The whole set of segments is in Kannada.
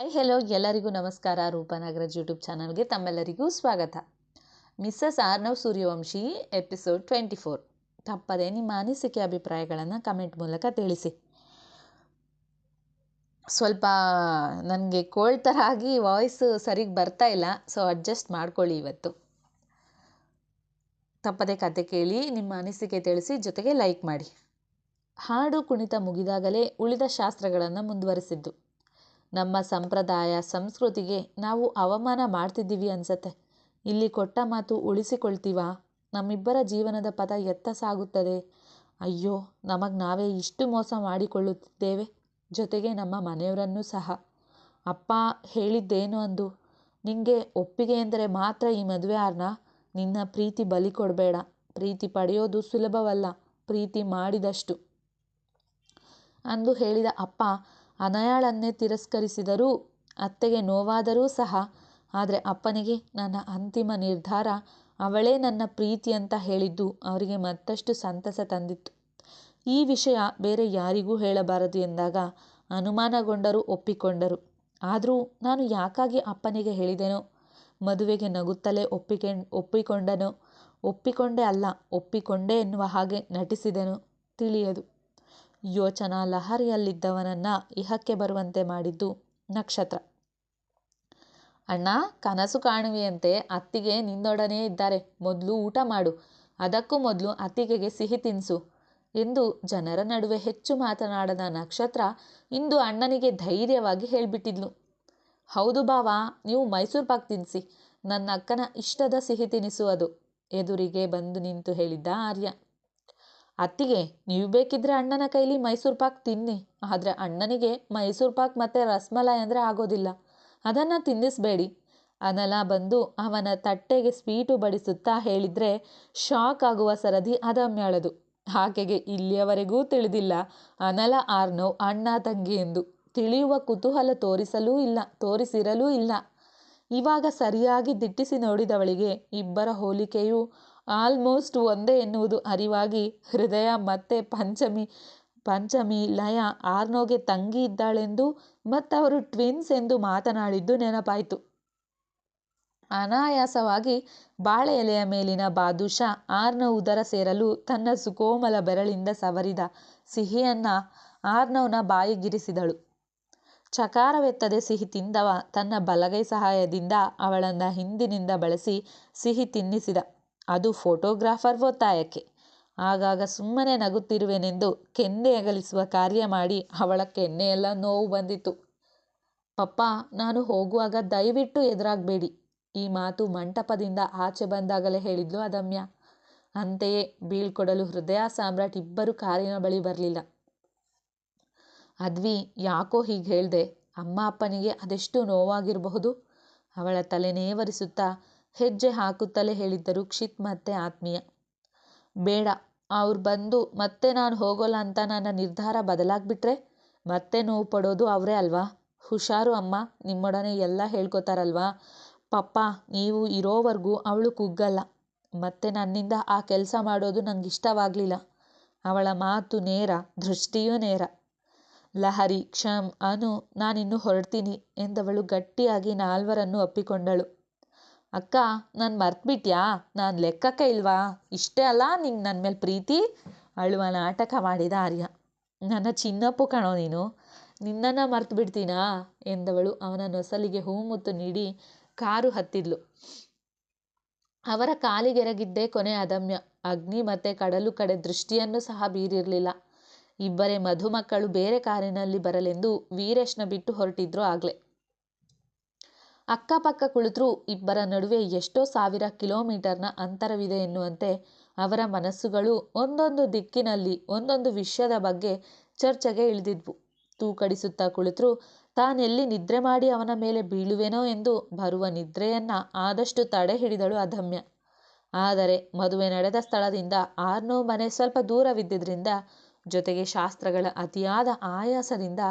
ಹಾಯ್ ಹೆಲೋ, ಎಲ್ಲರಿಗೂ ನಮಸ್ಕಾರ. ರೂಪನಾಗರಾಜ್ ಯೂಟ್ಯೂಬ್ ಚಾನಲ್ಗೆ ತಮ್ಮೆಲ್ಲರಿಗೂ ಸ್ವಾಗತ. Mrs Arnav Suryavanshi, episode twenty four. ತಪ್ಪದೆ ನಿಮ್ಮ ಅನಿಸಿಕೆ ಅಭಿಪ್ರಾಯಗಳನ್ನು ಕಮೆಂಟ್ ಮೂಲಕ ತಿಳಿಸಿ. ಸ್ವಲ್ಪ ನನಗೆ ಕೋಲ್ಡ್ ಥರ ಆಗಿ ವಾಯ್ಸ್ ಸರಿಗೆ ಬರ್ತಾ ಇಲ್ಲ, ಸೊ ಅಡ್ಜಸ್ಟ್ ಮಾಡ್ಕೊಳ್ಳಿ ಇವತ್ತು. ತಪ್ಪದೆ ಕತೆ ಕೇಳಿ, ನಿಮ್ಮ ಅನಿಸಿಕೆ ತಿಳಿಸಿ ಜೊತೆಗೆ ಲೈಕ್ ಮಾಡಿ. ಹಾಡು ಕುಣಿತ ಮುಗಿದಾಗಲೇ ಉಳಿದ ಶಾಸ್ತ್ರಗಳನ್ನು ಮುಂದುವರಿಸಿದ್ದು. ನಮ್ಮ ಸಂಪ್ರದಾಯ, ಸಂಸ್ಕೃತಿಗೆ ನಾವು ಅವಮಾನ ಮಾಡ್ತಿದ್ದೀವಿ ಅನ್ಸತ್ತೆ. ಇಲ್ಲಿ ಕೊಟ್ಟ ಮಾತು ಉಳಿಸಿಕೊಳ್ತೀವಾ? ನಮ್ಮಿಬ್ಬರ ಜೀವನದ ಪದ ಎತ್ತ ಸಾಗುತ್ತದೆ. ಅಯ್ಯೋ, ನಮಗೆ ನಾವೇ ಇಷ್ಟು ಮೋಸ ಮಾಡಿಕೊಳ್ಳುತ್ತಿದ್ದೇವೆ. ಜೊತೆಗೆ ನಮ್ಮ ಮನೆಯವರನ್ನೂ ಸಹ. ಅಪ್ಪ ಹೇಳಿದ್ದೇನು ಅಂದು? ನಿಂಗೆ ಒಪ್ಪಿಗೆ ಎಂದರೆ ಮಾತ್ರ ಈ ಮದುವೆ ಅರ್ನ ನಿನ್ನ ಪ್ರೀತಿ ಬಲಿ ಕೊಡಬೇಡ. ಪ್ರೀತಿ ಪಡೆಯೋದು ಸುಲಭವಲ್ಲ. ಪ್ರೀತಿ ಮಾಡಿದಷ್ಟು. ಅಂದು ಹೇಳಿದ ಅಪ್ಪ ಅನಯಾಳನ್ನೇ ತಿರಸ್ಕರಿಸಿದರೂ, ಅತ್ತೆಗೆ ನೋವಾದರೂ ಸಹ. ಆದರೆ ಅಪ್ಪನಿಗೆ ನನ್ನ ಅಂತಿಮ ನಿರ್ಧಾರ ಅವಳೇ ನನ್ನ ಪ್ರೀತಿ ಅಂತ ಹೇಳಿದ್ದು ಅವರಿಗೆ ಮತ್ತಷ್ಟು ಸಂತಸ ತಂದಿತ್ತು. ಈ ವಿಷಯ ಬೇರೆ ಯಾರಿಗೂ ಹೇಳಬಾರದು ಎಂದಾಗ ಅನುಮಾನಗೊಂಡರು ಒಪ್ಪಿಕೊಂಡರು. ಆದರೂ ನಾನು ಯಾಕಾಗಿ ಅಪ್ಪನಿಗೆ ಹೇಳಿದೆನೋ, ಮದುವೆಗೆ ನಗುತ್ತಲೇ ಒಪ್ಪಿಕೆ, ಒಪ್ಪಿಕೊಂಡನೋ, ಒಪ್ಪಿಕೊಂಡೆ ಅಲ್ಲ, ಒಪ್ಪಿಕೊಂಡೆ ಎನ್ನುವ ಹಾಗೆ ನಟಿಸಿದೆನೋ ತಿಳಿಯದು. ಯೋಚನಾ ಲಹರಿಯಲ್ಲಿದ್ದವನನ್ನ ಇಹಕ್ಕೆ ಬರುವಂತೆ ಮಾಡಿದ್ದು ನಕ್ಷತ್ರ. ಅಣ್ಣ, ಕನಸು ಕಾಣುವೆಯಂತೆ ಅತ್ತಿಗೆ ನಿನ್ನೊಡನೆ ಇದ್ದಾರೆ. ಮೊದಲು ಊಟ ಮಾಡು. ಅದಕ್ಕೂ ಮೊದಲು ಅತ್ತಿಗೆಗೆ ಸಿಹಿ ತಿನ್ಸು ಎಂದು ಜನರ ನಡುವೆ ಹೆಚ್ಚು ಮಾತನಾಡದ ನಕ್ಷತ್ರ ಇಂದು ಅಣ್ಣನಿಗೆ ಧೈರ್ಯವಾಗಿ ಹೇಳಿಬಿಟ್ಟಿದ್ಲು. ಹೌದು ಬಾವಾ, ನೀವು ಮೈಸೂರು ಪಾಕ್ ತಿನ್ನಿಸಿ ನನ್ನ ಅಕ್ಕನ ಇಷ್ಟದ ಸಿಹಿ ತಿನಿಸು ಅದು. ಎದುರಿಗೆ ಬಂದು ನಿಂತು ಹೇಳಿದ್ದ ಆರ್ಯ. ಅತ್ತಿಗೆ, ನೀವು ಬೇಕಿದ್ರೆ ಅಣ್ಣನ ಕೈಲಿ ಮೈಸೂರು ಪಾಕ್ ತಿನ್ನಿ. ಆದರೆ ಅಣ್ಣನಿಗೆ ಮೈಸೂರು ಪಾಕ್ ಮತ್ತು ರಸ್ಮಲಾಯ್ ಅಂದರೆ ಆಗೋದಿಲ್ಲ. ಅದನ್ನು ತಿನ್ನಿಸ್ಬೇಡಿ. ಅನಲ ಬಂದು ಅವನ ತಟ್ಟೆಗೆ ಸ್ವೀಟು ಬಡಿಸುತ್ತಾ ಹೇಳಿದರೆ ಶಾಕ್ ಆಗುವ ಸರದಿ ಅದಮ್ಯಾಳದು. ಆಕೆಗೆ ಇಲ್ಲಿಯವರೆಗೂ ತಿಳಿದಿಲ್ಲ. ಅನಲ ಆರ್ನೋ, ಅಣ್ಣ ತಂಗಿ ಎಂದು. ತಿಳಿಯುವ ಕುತೂಹಲ ತೋರಿಸಲೂ ಇಲ್ಲ, ತೋರಿಸಿರಲೂ ಇಲ್ಲ. ಇವಾಗ ಸರಿಯಾಗಿ ದಿಟ್ಟಿಸಿ ನೋಡಿದವಳಿಗೆ ಇಬ್ಬರ ಹೋಲಿಕೆಯೂ ಆಲ್ಮೋಸ್ಟ್ ಒಂದೇ ಎನ್ನುವುದು ಅರಿವಾಗಿ ಹೃದಯ ಮತ್ತೆ ಪಂಚಮಿ ಪಂಚಮಿ ಲಯ ಆರ್ನೋಗೆ ತಂಗಿ ಇದ್ದಾಳೆಂದು ಮತ್ತವರು ಟ್ವಿನ್ಸ್ ಎಂದು ಮಾತನಾಡಿದ್ದು ನೆನಪಾಯಿತು. ಅನಾಯಾಸವಾಗಿ ಬಾಳೆ ಎಲೆಯ ಮೇಲಿನ ಬಾದುಷ ಆರ್ನ ಉದರ ಸೇರಲು ತನ್ನ ಸುಕೋಮಲ ಬೆರಳಿಂದ ಸವರಿದ ಸಿಹಿಯನ್ನ ಆರ್ನವ್ನ ಬಾಯಿಗಿರಿಸಿದಳು. ಚಕಾರವೆತ್ತದೆ ಸಿಹಿ ತಿಂದವ ತನ್ನ ಬಲಗೈ ಸಹಾಯದಿಂದ ಅವಳನ್ನ ಹಿಂದಿನಿಂದ ಬಳಸಿ ಸಿಹಿ ತಿನ್ನಿಸಿದ. ಅದು ಫೋಟೋಗ್ರಾಫರ್ ಒತ್ತಾಯಕ್ಕೆ. ಆಗಾಗ ಸುಮ್ಮನೆ ನಗುತ್ತಿರುವೆನೆಂದು ಕೆನ್ನೆ ಅಗಲಿಸುವ ಕಾರ್ಯ ಮಾಡಿ ಅವಳ ಕೆನ್ನೆಯೆಲ್ಲ ನೋವು ಬಂದಿತು ಪಪ್ಪ, ನಾನು ಹೋಗುವಾಗ ದಯವಿಟ್ಟು ಎದುರಾಗಬೇಡಿ. ಈ ಮಾತು ಮಂಟಪದಿಂದ ಆಚೆ ಬಂದಾಗಲೇ ಹೇಳಿದ್ಲು ಅದಮ್ಯ. ಅಂತೆಯೇ ಬೀಳ್ಕೊಡಲು ಹೃದಯ ಸಾಮ್ರಾಟ್ ಇಬ್ಬರು ಕಾರಿನ ಬಳಿ ಬರಲಿಲ್ಲ. ಅದ್ವಿ, ಯಾಕೋ ಹೀಗೆ ಹೇಳ್ದೆ? ಅಮ್ಮ ಅಪ್ಪನಿಗೆ ಅದೆಷ್ಟು ನೋವಾಗಿರಬಹುದು? ಅವಳ ತಲೆ ನೇವರಿಸುತ್ತಾ ಹೆಜ್ಜೆ ಹಾಕುತ್ತಲೇ ಹೇಳಿದ್ದರು ಕ್ಷಿತ್ ಮತ್ತೆ ಆತ್ಮೀಯ. ಬೇಡ, ಅವ್ರು ಬಂದು ಮತ್ತೆ ನಾನು ಹೋಗೋಲ್ಲ ಅಂತ ನನ್ನ ನಿರ್ಧಾರ ಬದಲಾಗ್ಬಿಟ್ರೆ? ಮತ್ತೆ ನೋವು ಪಡೋದು ಅವರೇ ಅಲ್ವಾ? ಹುಷಾರು ಅಮ್ಮ, ನಿಮ್ಮೊಡನೆ ಎಲ್ಲ ಹೇಳ್ಕೊತಾರಲ್ವಾ? ಪಪ್ಪ, ನೀವು ಇರೋವರೆಗೂ ಅವಳು ಕುಗ್ಗಲ್ಲ. ಮತ್ತೆ ನನ್ನಿಂದ ಆ ಕೆಲಸ ಮಾಡೋದು ನಂಗೆ ಇಷ್ಟವಾಗಲಿಲ್ಲ ಅವಳ ಮಾತು ನೇರ, ದೃಷ್ಟಿಯೂ ನೇರ. ಲಹರಿ, ಕ್ಷಮ್, ಅನು, ನಾನಿನ್ನು ಹೊರಡ್ತೀನಿ ಎಂದವಳು ಗಟ್ಟಿಯಾಗಿ ನಾಲ್ವರನ್ನು ಅಪ್ಪಿಕೊಂಡಳು ಅಕ್ಕ, ನಾನು ಮರ್ತ್ಬಿಟ್ಯಾ? ನಾನು ಲೆಕ್ಕಕ್ಕೆ ಇಲ್ವಾ? ಇಷ್ಟೇ ಅಲ್ಲ, ನಿಂಗೆ ನನ್ನ ಮೇಲೆ ಪ್ರೀತಿ? ಅಳುವ ನಾಟಕ ಮಾಡಿದ ಆರ್ಯ. ನನ್ನ ಚಿನ್ನಪ್ಪು ಕಣೋ ನೀನು. ನಿನ್ನನ್ನು ಮರ್ತು ಬಿಡ್ತೀನಾ ಎಂದವಳು ಅವನ ನೊಸಲಿಗೆ ಹೂಮುತ್ತು ನೀಡಿ ಕಾರು ಹತ್ತಿದ್ಲು. ಅವರ ಕಾಲಿಗೆರಗಿದ್ದೇ ಕೊನೆ ಅದಮ್ಯ. ಅಗ್ನಿ ಮತ್ತೆ ಕಡಲು ಕಡೆ ದೃಷ್ಟಿಯನ್ನು ಸಹ ಬೀರಿರಲಿಲ್ಲ. ಇಬ್ಬರೇ ಮಧುಮಕ್ಕಳು ಬೇರೆ ಕಾರಿನಲ್ಲಿ ಬರಲೆಂದು ವೀರೇಶ್ನ ಬಿಟ್ಟು ಹೊರಟಿದ್ರು ಆಗ್ಲೇ. ಅಕ್ಕಪಕ್ಕ ಕುಳಿತರೂ ಇಬ್ಬರ ನಡುವೆ ಎಷ್ಟೋ ಸಾವಿರ ಕಿಲೋಮೀಟರ್ನ ಅಂತರವಿದೆ ಎನ್ನುವಂತೆ ಅವರ ಮನಸ್ಸುಗಳು ಒಂದೊಂದು ದಿಕ್ಕಿನಲ್ಲಿ, ಒಂದೊಂದು ವಿಷಯದ ಬಗ್ಗೆ ಚರ್ಚೆಗೆ ಇಳಿದಿದ್ವು. ತೂಕಡಿಸುತ್ತಾ ಕುಳಿತರೂ ತಾನೆಲ್ಲಿ ನಿದ್ರೆ ಮಾಡಿ ಅವನ ಮೇಲೆ ಬೀಳುವೆನೋ ಎಂದು ಬರುವ ನಿದ್ರೆಯನ್ನ ಆದಷ್ಟು ತಡೆ ಹಿಡಿದಳು ಅದಮ್ಯ ಆದರೆ ಮದುವೆ ನಡೆದ ಸ್ಥಳದಿಂದ ಆರ್ನೋ ಮನೆ ಸ್ವಲ್ಪ ದೂರವಿದ್ದರಿಂದ ಜೊತೆಗೆ ಶಾಸ್ತ್ರಗಳ ಅತಿಯಾದ ಆಯಾಸದಿಂದ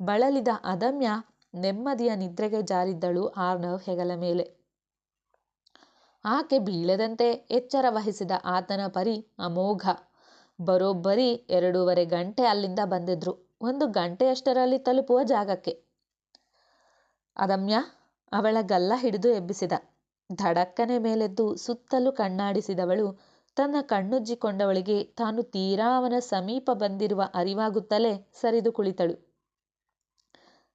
ಬಳಲಿದ ಅದಮ್ಯ ನೆಮ್ಮದಿಯ ನಿದ್ರೆಗೆ ಜಾರಿದ್ದಳು ಆರ್ನವ್ ಹೆಗಲ ಮೇಲೆ. ಆಕೆ ಬೀಳದಂತೆ ಎಚ್ಚರ ವಹಿಸಿದ ಆತನ ಪರಿ ಅಮೋಘ. ಬರೋಬ್ಬರಿ ಎರಡೂವರೆ ಗಂಟೆ ಅಲ್ಲಿಂದ ಬಂದಿದ್ರು. ಒಂದು ಗಂಟೆಯಷ್ಟರಲ್ಲಿ ತಲುಪುವ ಜಾಗಕ್ಕೆ. ಅದಮ್ಯ, ಅವಳ ಗಲ್ಲ ಹಿಡಿದು ಎಬ್ಬಿಸಿದ. ಧಡಕ್ಕನೆ ಮೇಲೆದ್ದು ಸುತ್ತಲೂ ಕಣ್ಣಾಡಿಸಿದವಳು, ತನ್ನ ಕಣ್ಣುಜ್ಜಿಕೊಂಡವಳಿಗೆ ತಾನು ತೀರಾ ಅವನ ಸಮೀಪ ಬಂದಿರುವ ಅರಿವಾಗುತ್ತಲೇ ಸರಿದು ಕುಳಿತಳು.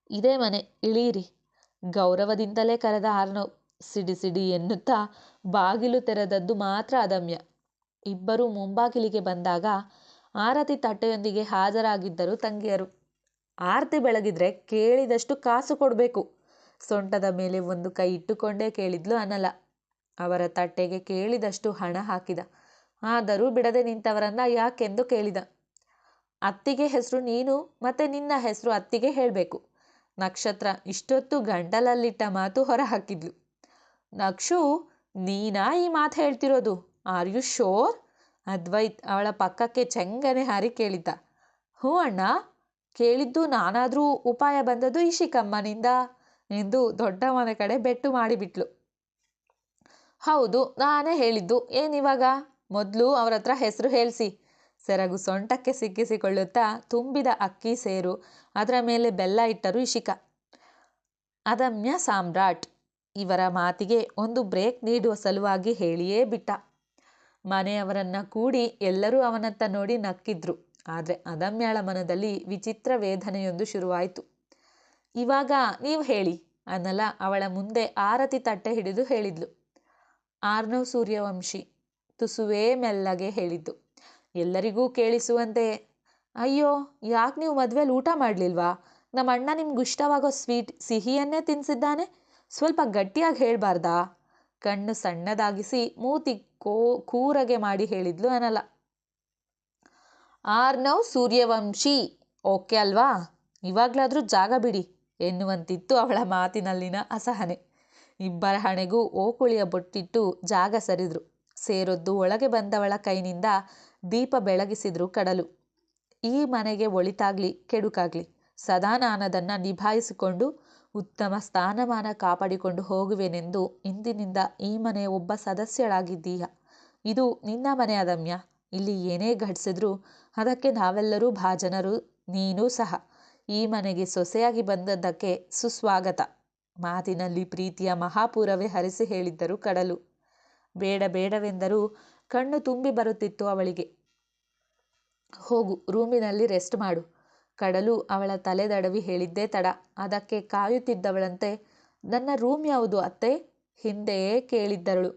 ಇದೇ ಮನೆ ಇಳಿಯಿರಿ. ಗೌರವದಿಂದಲೇ ಕರೆದ ಆರ್ನವ್ ಸಿಡಿ ಸಿಡಿ ಎನ್ನುತ್ತಾ ಬಾಗಿಲು ತೆರೆದದ್ದು ಮಾತ್ರ ಅದಮ್ಯ. ಇಬ್ಬರು ಮುಂಬಾಗಿಲಿಗೆ ಬಂದಾಗ ಆರತಿ ತಟ್ಟೆಯೊಂದಿಗೆ ಹಾಜರಾಗಿದ್ದರು ತಂಗಿಯರು. ಆರತಿ ಬೆಳಗಿದ್ರೆ ಕೇಳಿದಷ್ಟು ಕಾಸು ಕೊಡಬೇಕು. ಸೊಂಟದ ಮೇಲೆ ಒಂದು ಕೈ ಇಟ್ಟುಕೊಂಡೇ ಕೇಳಿದ್ಲು ಅನಲ. ಅವರ ತಟ್ಟೆಗೆ ಕೇಳಿದಷ್ಟು ಹಣ ಹಾಕಿದ. ಆದರೂ ಬಿಡದೆ ನಿಂತವರನ್ನ ಯಾಕೆಂದು ಕೇಳಿದ. ಅತ್ತಿಗೆ ಹೆಸರು ನೀನು ಮತ್ತೆ ನಿನ್ನ ಹೆಸರು ಅತ್ತಿಗೆ ಹೇಳಬೇಕು. ನಕ್ಷತ್ರ ಇಷ್ಟೊತ್ತು ಗಂಟಲಲ್ಲಿಟ್ಟ ಮಾತು ಹೊರ ಹಾಕಿದ್ಲು ನಕ್ಷು, ನೀನಾ ಈ ಮಾತು ಹೇಳ್ತಿರೋದು? ಆರ್ ಯು ಶೋರ್ ಅದ್ವೈತ್ ಅವಳ ಪಕ್ಕಕ್ಕೆ ಚೆಂಗನೆ ಹಾರಿ ಕೇಳಿದ್ದ. ಹ್ಞೂ ಅಣ್ಣ, ಕೇಳಿದ್ದು ನಾನಾದರೂ ಉಪಾಯ ಬಂದದ್ದು ಇಶಿಕಮ್ಮನಿಂದ ಎಂದು ದೊಡ್ಡ ಮನೆ ಕಡೆ ಬೆಟ್ಟು ಮಾಡಿಬಿಟ್ಲು. ಹೌದು, ನಾನೇ ಹೇಳಿದ್ದು. ಏನಿವಾಗ ಮೊದಲು ಅವ್ರ ಹತ್ರ ಹೆಸರು ಹೇಳಿಸಿ. ಸೆರಗು ಸೊಂಟಕ್ಕೆ ಸಿಕ್ಕಿಸಿಕೊಳ್ಳುತ್ತಾ ತುಂಬಿದ ಅಕ್ಕಿ ಸೇರು. ಅದರ ಮೇಲೆ ಬೆಲ್ಲ ಇಟ್ಟರು ಇಶಿಕ. ಅದಮ್ಯ ಸಾಮ್ರಾಟ್, ಇವರ ಮಾತಿಗೆ ಒಂದು ಬ್ರೇಕ್ ನೀಡುವ ಸಲುವಾಗಿ ಹೇಳಿಯೇ ಬಿಟ್ಟ. ಮನೆಯವರನ್ನ ಕೂಡಿ ಎಲ್ಲರೂ ಅವನತ್ತ ನೋಡಿ ನಕ್ಕಿದ್ರು. ಆದರೆ ಅದಮ್ಯಳ ಮನದಲ್ಲಿ ವಿಚಿತ್ರ ವೇದನೆಯೊಂದು ಶುರುವಾಯಿತು. ಇವಾಗ ನೀವು ಹೇಳಿ ಅನ್ನಲ್ಲ ಅವಳ ಮುಂದೆ ಆರತಿ ತಟ್ಟೆ ಹಿಡಿದು ಹೇಳಿದ್ಲು. ಆರ್ನವ್ ಸೂರ್ಯವಂಶಿ ತುಸುವೇ ಮೆಲ್ಲಗೆ ಹೇಳಿದ್ದು. ಎಲ್ಲರಿಗೂ ಕೇಳಿಸುವಂತೆ, ಅಯ್ಯೋ, ಯಾಕೆ ನೀವು ಮದುವೆಲಿ ಊಟ ಮಾಡಲಿಲ್ವಾ? ನಮ್ಮ ಅಣ್ಣ ನಿಮ್ಗೆ ಇಷ್ಟವಾಗೋ ಸ್ವೀಟ್ ಸಿಹಿಯನ್ನೇ ತಿನ್ನಿಸಿದ್ದಾನೆ ಸ್ವಲ್ಪ ಗಟ್ಟಿಯಾಗಿ ಹೇಳಬಾರ್ದಾ? ಕಣ್ಣು ಸಣ್ಣದಾಗಿಸಿ ಮೂತಿ ಕೋ, ಕೂರಗೆ ಮಾಡಿ ಹೇಳಿದ್ಲು ಅನಲ. ಆರ್ನವ್ ಸೂರ್ಯವಂಶಿ, ಓಕೆ ಅಲ್ವಾ? ಇವಾಗಲಾದರೂ ಜಾಗ ಬಿಡಿ, ಎನ್ನುವಂತಿತ್ತು ಅವಳ ಮಾತಿನಲ್ಲಿನ ಅಸಹನೆ. ಇಬ್ಬರ ಹಣೆಗೂ ಓಕುಳಿಯ ಬೊಟ್ಟಿಟ್ಟು ಜಾಗ ಸರಿದ್ರು. ಸೇರೊದ್ದು ಒಳಗೆ ಬಂದವಳ ಕೈನಿಂದ ದೀಪ ಬೆಳಗಿಸಿದ್ರು ಕಡಲು. ಈ ಮನೆಗೆ ಒಳಿತಾಗ್ಲಿ, ಕೆಡುಕಾಗ್ಲಿ, ಸದಾ ನಾನದನ್ನು ನಿಭಾಯಿಸಿಕೊಂಡು ಉತ್ತಮ ಸ್ಥಾನಮಾನ ಕಾಪಾಡಿಕೊಂಡು ಹೋಗುವೆನೆಂದು ಇಂದಿನಿಂದ ಈ ಮನೆಯ ಒಬ್ಬ ಸದಸ್ಯಳಾಗಿದ್ದೀಯ. ಇದು ನಿನ್ನ ಮನೆ ಅದಮ್ಯ ಇಲ್ಲಿ ಏನೇ ಘಟಿಸಿದ್ರು ಅದಕ್ಕೆ ನಾವೆಲ್ಲರೂ ಭಾಜನರು, ನೀನೂ ಸಹ. ಈ ಮನೆಗೆ ಸೊಸೆಯಾಗಿ ಬಂದದ್ದಕ್ಕೆ ಸುಸ್ವಾಗತ. ಮಾತಿನಲ್ಲಿ ಪ್ರೀತಿಯ ಮಹಾಪೂರವೇ ಹರಿಸಿ ಹೇಳಿದ್ದರು ಕಡಲು. ಬೇಡ ಬೇಡವೆಂದರೂ ಕಣ್ಣು ತುಂಬಿ ಬರುತ್ತಿತ್ತು ಅವಳಿಗೆ. ಹೋಗು, ರೂಮಿನಲ್ಲಿ ರೆಸ್ಟ್ ಮಾಡು. ಕಡಲು ಅವಳ ತಲೆದಡವಿ ಹೇಳಿದ್ದೇ ತಡ. ಅದಕ್ಕೆ ಕಾಯುತ್ತಿದ್ದವಳಂತೆ, ನನ್ನ ರೂಮ್ ಯಾವುದು ಅತ್ತೆ? ಹಿಂದೆಯೇ ಕೇಳಿದ್ದರಳು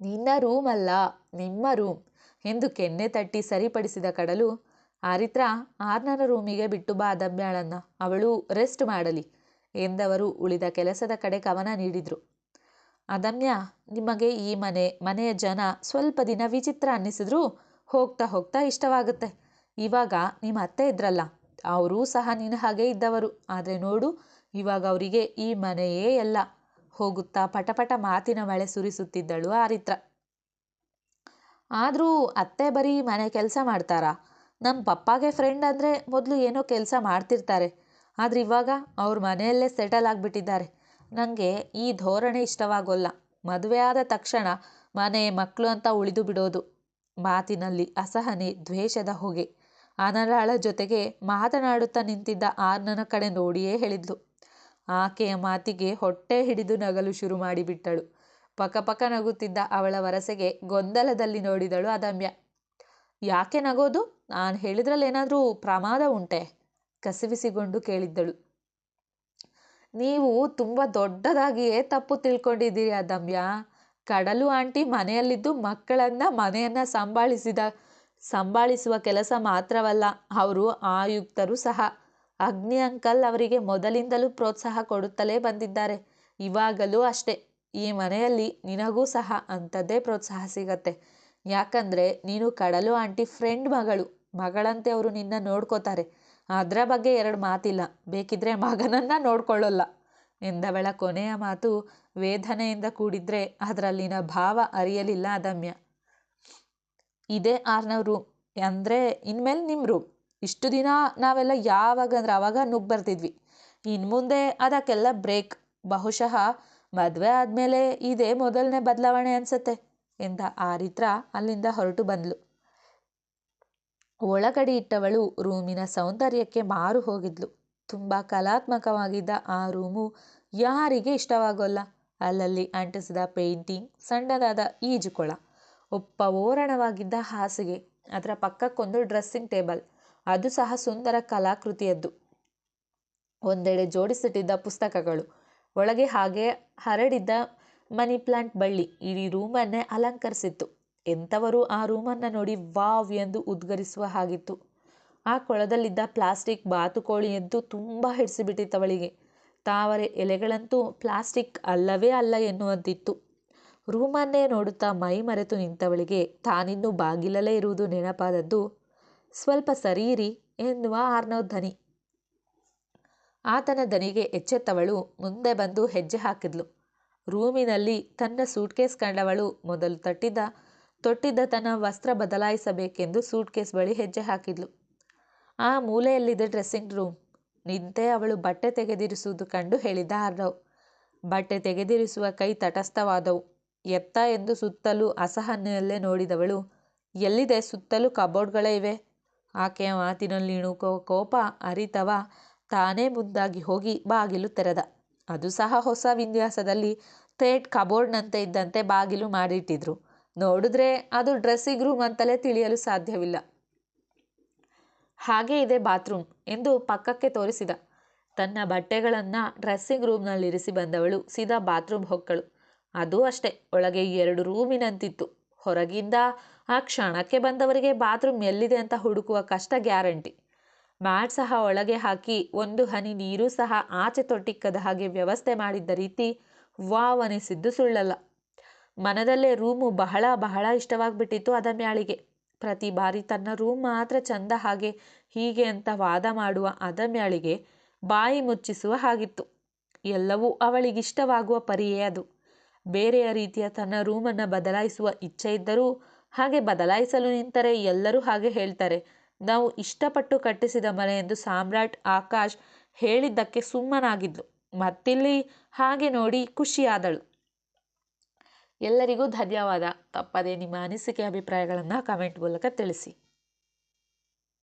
ನಿನ್ನ ರೂಮ್ ಅಲ್ಲ, ನಿಮ್ಮ ರೂಮ್ ಎಂದು ಕೆನ್ನೆ ತಟ್ಟಿ ಸರಿಪಡಿಸಿದ ಕಡಲು, ಆರಿತ್ರ ಆರ್ನನ ರೂಮಿಗೆ ಬಿಟ್ಟು ಬಾ ದಮ್ಯಾಳನ್ನ ಅವಳು ರೆಸ್ಟ್ ಮಾಡಲಿ ಎಂದವರು ಉಳಿದ ಕೆಲಸದ ಕಡೆ ಕವನ ನೀಡಿದರು. ಅದಮ್ಯ ನಿಮಗೆ ಈ ಮನೆ, ಮನೆಯ ಜನ ಸ್ವಲ್ಪ ದಿನ ವಿಚಿತ್ರ ಅನ್ನಿಸಿದ್ರು ಹೋಗ್ತಾ ಹೋಗ್ತಾ ಇಷ್ಟವಾಗುತ್ತೆ. ಇವಾಗ ನಿಮ್ಮ ಅತ್ತೆ ಇದ್ರಲ್ಲ, ಅವರೂ ಸಹ ನಿನ್ನ ಹಾಗೆ ಇದ್ದವರು. ಆದರೆ ನೋಡು, ಇವಾಗ ಅವರಿಗೆ ಈ ಮನೆಯೇ ಎಲ್ಲ. ಹೋಗುತ್ತಾ ಪಟಪಟ ಮಾತಿನ ಮಳೆ ಸುರಿಸುತ್ತಿದ್ದಳು ಆರಿತ್ರ. ಆದರೂ ಅತ್ತೆ ಬರೀ ಮನೆ ಕೆಲಸ ಮಾಡ್ತಾರಾ? ನಮ್ಮ ಪಪ್ಪಾಗೆ ಫ್ರೆಂಡ್ ಅಂದರೆ ಮೊದಲು ಏನೋ ಕೆಲಸ ಮಾಡ್ತಿರ್ತಾರೆ. ಆದರೆ ಇವಾಗ ಅವ್ರ ಮನೆಯಲ್ಲೇ ಸೆಟಲ್ ಆಗಿಬಿಟ್ಟಿದ್ದಾರೆ. ನನಗೆ ಈ ಧೋರಣೆ ಇಷ್ಟವಾಗೋಲ್ಲ. ಮದುವೆ ಆದ ತಕ್ಷಣ ಮನೆ ಮಕ್ಕಳು ಅಂತ ಉಳಿದು ಬಿಡೋದು. ಮಾತಿನಲ್ಲಿ ಅಸಹನೆ, ದ್ವೇಷದ ಹೊಗೆ. ಅನರಾಳ ಜೊತೆಗೆ ಮಾತನಾಡುತ್ತಾ ನಿಂತಿದ್ದ ಆರ್ನನ ಕಡೆ ನೋಡಿಯೇ ಹೇಳಿದ್ಲು. ಆಕೆಯ ಮಾತಿಗೆ ಹೊಟ್ಟೆ ಹಿಡಿದು ನಗಲು ಶುರು ಮಾಡಿಬಿಟ್ಟಳು. ಪಕಪಕ ನಗುತ್ತಿದ್ದ ಅವಳ ವರಸೆಗೆ ಗೊಂದಲದಲ್ಲಿ ನೋಡಿದಳು ಅದಮ್ಯ. ಯಾಕೆ ನಗೋದು? ನಾನು ಹೇಳಿದ್ರಲ್ಲೇನಾದರೂ ಪ್ರಮಾದ ಉಂಟೆ? ಕಸಿವಿಸಿಗೊಂಡು ಕೇಳಿದ್ದಳು. ನೀವು ತುಂಬ ದೊಡ್ಡದಾಗಿಯೇ ತಪ್ಪು ತಿಳ್ಕೊಂಡಿದ್ದೀರಿ ಅದಮ್ಯ ಕಡಲು ಆಂಟಿ ಮನೆಯಲ್ಲಿದ್ದು ಮಕ್ಕಳನ್ನ ಮನೆಯನ್ನ ಸಂಭಾಳಿಸಿದ, ಸಂಭಾಳಿಸುವ ಕೆಲಸ ಮಾತ್ರವಲ್ಲ, ಅವರು ಆಯುಕ್ತರು ಸಹ. ಅಗ್ನಿ ಅಂಕಲ್ ಅವರಿಗೆ ಮೊದಲಿಂದಲೂ ಪ್ರೋತ್ಸಾಹ ಕೊಡುತ್ತಲೇ ಬಂದಿದ್ದಾರೆ. ಇವಾಗಲೂ ಅಷ್ಟೇ. ಈ ಮನೆಯಲ್ಲಿ ನಿನಗೂ ಸಹ ಅಂಥದ್ದೇ ಪ್ರೋತ್ಸಾಹ ಸಿಗತ್ತೆ. ಯಾಕಂದರೆ ನೀನು ಕಡಲು ಆಂಟಿ ಫ್ರೆಂಡ್ ಮಗಳು. ಮಗಳಂತೆ ಅವರು ನಿನ್ನ ನೋಡ್ಕೋತಾರೆ. ಅದರ ಬಗ್ಗೆ ಎರಡು ಮಾತಿಲ್ಲ. ಬೇಕಿದ್ರೆ ಮಗನನ್ನ ನೋಡ್ಕೊಳ್ಳೋಲ್ಲ. ಎಂದವಳ ಕೊನೆಯ ಮಾತು ವೇದನೆಯಿಂದ ಕೂಡಿದ್ರೆ ಅದರಲ್ಲಿನ ಭಾವ ಅರಿಯಲಿಲ್ಲ ಅದಮ್ಯ ಇದೇ ಆರ್ನವ್ ರೂಮ್ ಅಂದರೆ ಇನ್ಮೇಲೆ ನಿಮ್ಮ ರೂಮ್ ಇಷ್ಟು ದಿನ ನಾವೆಲ್ಲ ಯಾವಾಗ ಅಂದ್ರೆ ಆವಾಗ ನುಗ್ಗಿ ಬರ್ತಿದ್ವಿ. ಇನ್ನು ಮುಂದೆ ಅದಕ್ಕೆಲ್ಲ ಬ್ರೇಕ್. ಬಹುಶಃ ಮದುವೆ ಆದಮೇಲೆ ಇದೇ ಮೊದಲನೇ ಬದಲಾವಣೆ ಅನಿಸುತ್ತೆ, ಎಂದ ಆರಿತ್ರ ಅಲ್ಲಿಂದ ಹೊರಟು ಬಂದ್ಲು. ಒಳಗಡೆ ಇಟ್ಟವಳು ರೂಮಿನ ಸೌಂದರ್ಯಕ್ಕೆ ಮಾರು ಹೋಗಿದ್ಲು. ತುಂಬ ಕಲಾತ್ಮಕವಾಗಿದ್ದ ಆ ರೂಮು ಯಾರಿಗೆ ಇಷ್ಟವಾಗೋಲ್ಲ? ಅಲ್ಲಲ್ಲಿ ಅಂಟಿಸಿದ ಪೇಂಟಿಂಗ್, ಸಣ್ಣದಾದ ಈಜುಕೊಳ, ಒಪ್ಪ ಓರಣವಾಗಿದ್ದ ಹಾಸಿಗೆ, ಅದರ ಪಕ್ಕಕ್ಕೊಂದು ಡ್ರೆಸ್ಸಿಂಗ್ ಟೇಬಲ್, ಅದು ಸಹ ಸುಂದರ ಕಲಾಕೃತಿಯದ್ದು. ಒಂದೆಡೆ ಜೋಡಿಸಿಟ್ಟಿದ್ದ ಪುಸ್ತಕಗಳು, ಒಳಗೆ ಹಾಗೆ ಹರಡಿದ್ದ ಮನಿ ಪ್ಲಾಂಟ್ ಬಳ್ಳಿ, ಇಡೀ ರೂಮನ್ನೇ ಅಲಂಕರಿಸಿತ್ತು. ಎಂಥವರು ಆ ರೂಮನ್ನು ನೋಡಿ ವಾವ್ ಎಂದು ಉದ್ಗರಿಸುವ ಹಾಗಿತ್ತು. ಆ ಕೊಳದಲ್ಲಿದ್ದ ಪ್ಲಾಸ್ಟಿಕ್ ಬಾತುಕೋಳಿಯಂತೂ ತುಂಬ ಹಿಡಿಸಿಬಿಟ್ಟಿತ್ತವಳಿಗೆ ತಾವರೆ ಎಲೆಗಳಂತೂ ಪ್ಲಾಸ್ಟಿಕ್ ಅಲ್ಲವೇ ಅಲ್ಲ ಎನ್ನುವಂತಿತ್ತು. ರೂಮನ್ನೇ ನೋಡುತ್ತಾ ಮೈ ಮರೆತು ನಿಂತವಳಿಗೆ ತಾನಿನ್ನೂ ಬಾಗಿಲಲ್ಲೇ ಇರುವುದು ನೆನಪಾದದ್ದು, ಸ್ವಲ್ಪ ಸರಿಯಿರಿ ಎನ್ನುವ ಆರ್ನವ್ ಧನಿ ಆತನ ದನಿಗೆ ಎಚ್ಚೆತ್ತವಳು ಮುಂದೆ ಬಂದು ಹೆಜ್ಜೆ ಹಾಕಿದ್ಲು. ರೂಮಿನಲ್ಲಿ ತನ್ನ ಸೂಟ್ಕೇಸ್ ಕಂಡವಳು ಮೊದಲು ತಟ್ಟಿದ್ದ ತೊಟ್ಟಿದ್ದ ತನ್ನ ವಸ್ತ್ರ ಬದಲಾಯಿಸಬೇಕೆಂದು ಸೂಟ್ಕೇಸ್ ಬಳಿ ಹೆಜ್ಜೆ ಹಾಕಿದ್ಲು. ಆ ಮೂಲೆಯಲ್ಲಿದೆ ಡ್ರೆಸ್ಸಿಂಗ್ ರೂಮ್. ನಿಂತೆ ಅವಳು ಬಟ್ಟೆ ತೆಗೆದಿರಿಸುವುದು ಕಂಡು ಹೇಳಿದ ಆರವ್ ಬಟ್ಟೆ ತೆಗೆದಿರಿಸುವ ಕೈ ತಟಸ್ಥವಾದವು. ಎತ್ತ ಎಂದು ಸುತ್ತಲೂ ಅಸಹನೆಯಲ್ಲೇ ನೋಡಿದವಳು, ಎಲ್ಲಿದೆ? ಸುತ್ತಲೂ ಕಬೋರ್ಡ್ಗಳೇ ಇವೆ. ಆಕೆಯ ಮಾತಿನಲ್ಲಿ ಇಣುಕೋ, ಕೋಪ ಅರಿತವ ತಾನೇ ಮುಂದಾಗಿ ಹೋಗಿ ಬಾಗಿಲು ತೆರೆದ. ಅದು ಸಹ ಹೊಸ ವಿನ್ಯಾಸದಲ್ಲಿ ಥೇಟ್ ಕಬೋರ್ಡ್ನಂತೆ ಇದ್ದಂತೆ ಬಾಗಿಲು ಮಾಡಿಟ್ಟಿದ್ರು. ನೋಡಿದ್ರೆ ಅದು ಡ್ರೆಸ್ಸಿಂಗ್ ರೂಮ್ ಅಂತಲೇ ತಿಳಿಯಲು ಸಾಧ್ಯವಿಲ್ಲ. ಹಾಗೇ ಇದೆ ಬಾತ್ರೂಮ್ ಎಂದು ಪಕ್ಕಕ್ಕೆ ತೋರಿಸಿದ. ತನ್ನ ಬಟ್ಟೆಗಳನ್ನು ಡ್ರೆಸ್ಸಿಂಗ್ ರೂಮ್ನಲ್ಲಿರಿಸಿ ಬಂದವಳು ಸೀದಾ ಬಾತ್ರೂಮ್ ಹೊಕ್ಕಳು. ಅದೂ ಅಷ್ಟೇ, ಒಳಗೆ ಎರಡು ರೂಮಿನಂತಿತ್ತು ಹೊರಗಿಂದ ಆ ಕ್ಷಣಕ್ಕೆ ಬಂದವರಿಗೆ ಬಾತ್ರೂಮ್ ಎಲ್ಲಿದೆ ಅಂತ ಹುಡುಕುವ ಕಷ್ಟ ಗ್ಯಾರಂಟಿ. ಮ್ಯಾಟ್ ಸಹ ಒಳಗೆ ಹಾಕಿ ಒಂದು ಹನಿ ನೀರು ಸಹ ಆಚೆ ತೊಟ್ಟಿಕ್ಕದ ಹಾಗೆ ವ್ಯವಸ್ಥೆ ಮಾಡಿದ್ದ ರೀತಿ ವಾವ್ ಅನಿಸಿದ್ದು ಸುಳ್ಳಲ್ಲ. ಮನದಲ್ಲೇ ರೂಮು ಬಹಳ ಬಹಳ ಇಷ್ಟವಾಗ್ಬಿಟ್ಟಿತ್ತು ಅದಮ್ಯಾಳಿಗೆ ಪ್ರತಿ ಬಾರಿ ತನ್ನ ರೂಮ್ ಮಾತ್ರ ಚಂದ ಹಾಗೆ ಹೀಗೆ ಅಂತ ವಾದ ಮಾಡುವ ಅದಮ್ಯಾಳಿಗೆ ಬಾಯಿ ಮುಚ್ಚಿಸುವ ಹಾಗಿತ್ತು. ಎಲ್ಲವೂ ಅವಳಿಗಿಷ್ಟವಾಗುವ ಪರಿಯೇ ಅದು. ಬೇರೆಯ ರೀತಿಯ ತನ್ನ ರೂಮನ್ನು ಬದಲಾಯಿಸುವ ಇಚ್ಛೆ ಇದ್ದರೂ ಹಾಗೆ ಬದಲಾಯಿಸಲು ನಿಂತರೆ ಎಲ್ಲರೂ ಹಾಗೆ ಹೇಳ್ತಾರೆ. ನಾವು ಇಷ್ಟಪಟ್ಟು ಕಟ್ಟಿಸಿದ ಮನೆ ಎಂದು ಸಾಮ್ರಾಟ್ ಆಕಾಶ್ ಹೇಳಿದ್ದಕ್ಕೆ ಸುಮ್ಮನಾಗಿದ್ಲು. ಮತ್ತಿಲ್ಲಿ ಹಾಗೆ ನೋಡಿ ಖುಷಿಯಾದಳು. ಎಲ್ಲರಿಗೂ ಧನ್ಯವಾದ. ತಪ್ಪದೇ ನಿಮ್ಮ ಅನಿಸಿಕೆ ಅಭಿಪ್ರಾಯಗಳನ್ನು ಕಮೆಂಟ್ ಮೂಲಕ ತಿಳಿಸಿ.